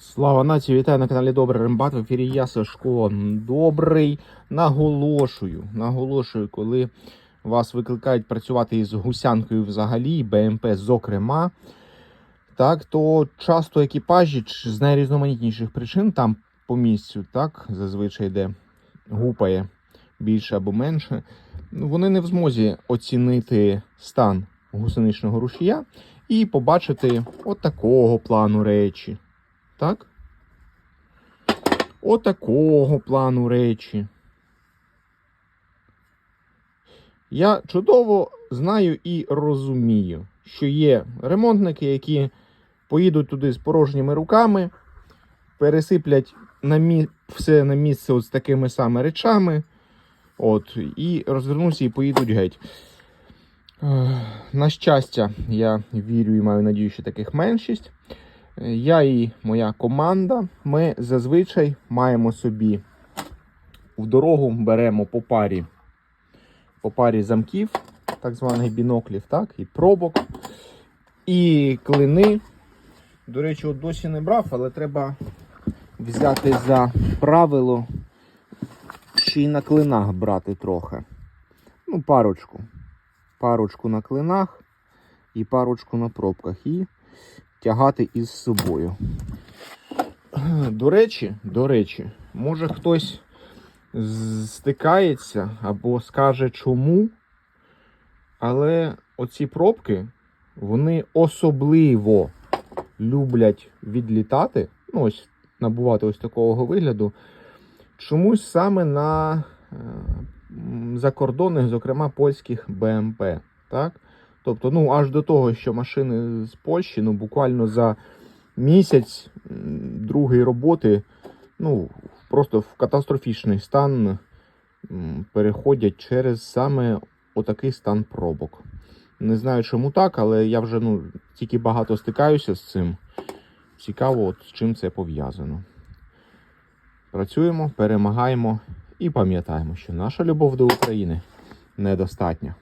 Слава нації, вітаю на каналі Добрий Рембат. В ефірі я Сашко. Добрий. Наголошую, наголошую, коли вас викликають працювати із гусянкою взагалі, БМП зокрема, так, то часто екіпажі з найрізноманітніших причин там по місцю, так, зазвичай де гупає більше або менше, вони не в змозі оцінити стан гусеничного рушія і побачити от такого плану речі. Так? Отакого плану речі. Я чудово знаю і розумію, що є ремонтники, які поїдуть туди з порожніми руками, пересиплять на мі... все на місце от з такими саме речами, от, і розвернуться і поїдуть геть. На щастя, я вірю і маю надію, що таких меншість. Я і моя команда, ми зазвичай маємо собі в дорогу беремо по парі, по парі замків, так званих біноклів, так, і пробок, і клини. До речі, от досі не брав, але треба взяти за правило ще й на клинах брати трохи. Ну, парочку. Парочку на клинах і парочку на пробках. І тягати із собою. До речі, до речі, може хтось стикається або скаже чому, але оці пробки вони особливо люблять відлітати, ну ось набувати ось такого вигляду, чомусь саме на е, закордонних, зокрема польських БМП. Так? Тобто, ну, аж до того, що машини з Польщі, ну, буквально за місяць другої роботи, ну, просто в катастрофічний стан переходять через саме отакий стан пробок. Не знаю, чому так, але я вже ну, тільки багато стикаюся з цим. Цікаво, от, з чим це пов'язано. Працюємо, перемагаємо і пам'ятаємо, що наша любов до України недостатня.